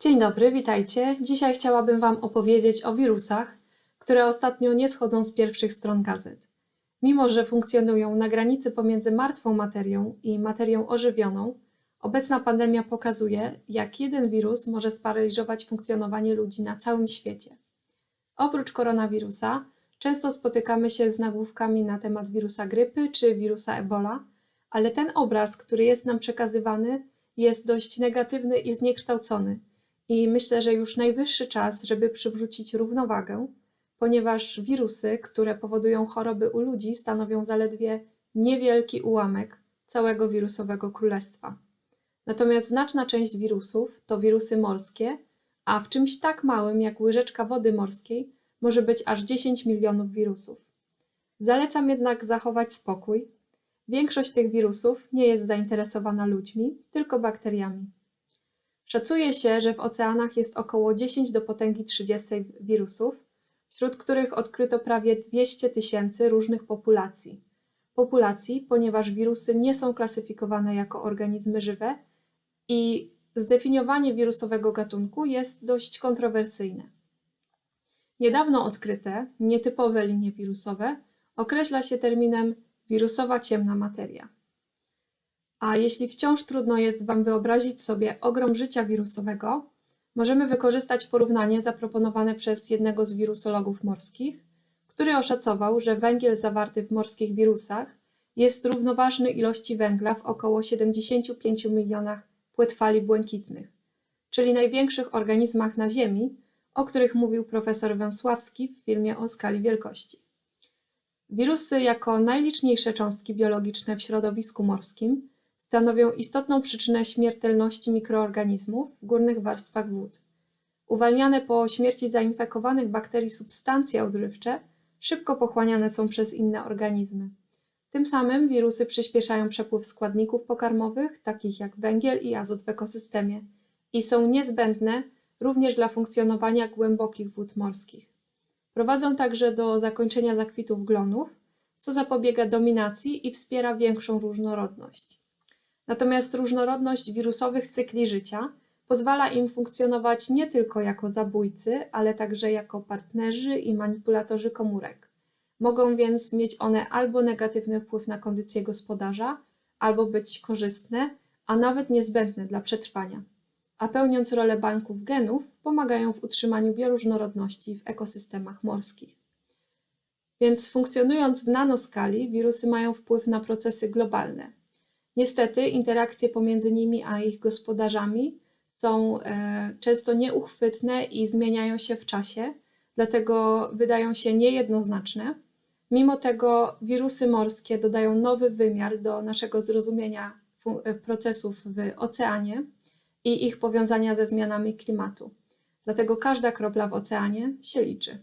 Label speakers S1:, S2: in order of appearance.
S1: Dzień dobry, witajcie. Dzisiaj chciałabym Wam opowiedzieć o wirusach, które ostatnio nie schodzą z pierwszych stron gazet. Mimo, że funkcjonują na granicy pomiędzy martwą materią i materią ożywioną, obecna pandemia pokazuje, jak jeden wirus może sparaliżować funkcjonowanie ludzi na całym świecie. Oprócz koronawirusa, często spotykamy się z nagłówkami na temat wirusa grypy czy wirusa Ebola, ale ten obraz, który jest nam przekazywany, jest dość negatywny i zniekształcony. I myślę, że już najwyższy czas, żeby przywrócić równowagę, ponieważ wirusy, które powodują choroby u ludzi, stanowią zaledwie niewielki ułamek całego wirusowego królestwa. Natomiast znaczna część wirusów to wirusy morskie, a w czymś tak małym jak łyżeczka wody morskiej może być aż 10 milionów wirusów. Zalecam jednak zachować spokój. Większość tych wirusów nie jest zainteresowana ludźmi, tylko bakteriami. Szacuje się, że w oceanach jest około 10 do potęgi 30 wirusów, wśród których odkryto prawie 200 tysięcy różnych populacji. Populacji, ponieważ wirusy nie są klasyfikowane jako organizmy żywe i zdefiniowanie wirusowego gatunku jest dość kontrowersyjne. Niedawno odkryte, nietypowe linie wirusowe określa się terminem wirusowa ciemna materia. A jeśli wciąż trudno jest Wam wyobrazić sobie ogrom życia wirusowego, możemy wykorzystać porównanie zaproponowane przez jednego z wirusologów morskich, który oszacował, że węgiel zawarty w morskich wirusach jest równoważny ilości węgla w około 75 milionach płetwali błękitnych, czyli największych organizmach na Ziemi, o których mówił profesor Węsławski w filmie o skali wielkości. Wirusy jako najliczniejsze cząstki biologiczne w środowisku morskim stanowią istotną przyczynę śmiertelności mikroorganizmów w górnych warstwach wód. Uwalniane po śmierci zainfekowanych bakterii substancje odżywcze szybko pochłaniane są przez inne organizmy. Tym samym wirusy przyspieszają przepływ składników pokarmowych, takich jak węgiel i azot w ekosystemie, i są niezbędne również dla funkcjonowania głębokich wód morskich. Prowadzą także do zakończenia zakwitów glonów, co zapobiega dominacji i wspiera większą różnorodność. Natomiast różnorodność wirusowych cykli życia pozwala im funkcjonować nie tylko jako zabójcy, ale także jako partnerzy i manipulatorzy komórek. Mogą więc mieć one albo negatywny wpływ na kondycję gospodarza, albo być korzystne, a nawet niezbędne dla przetrwania. A pełniąc rolę banków genów, pomagają w utrzymaniu bioróżnorodności w ekosystemach morskich. Więc funkcjonując w nanoskali, wirusy mają wpływ na procesy globalne. Niestety, interakcje pomiędzy nimi a ich gospodarzami są e, często nieuchwytne i zmieniają się w czasie, dlatego wydają się niejednoznaczne. Mimo tego wirusy morskie dodają nowy wymiar do naszego zrozumienia e, procesów w oceanie i ich powiązania ze zmianami klimatu. Dlatego każda kropla w oceanie się liczy.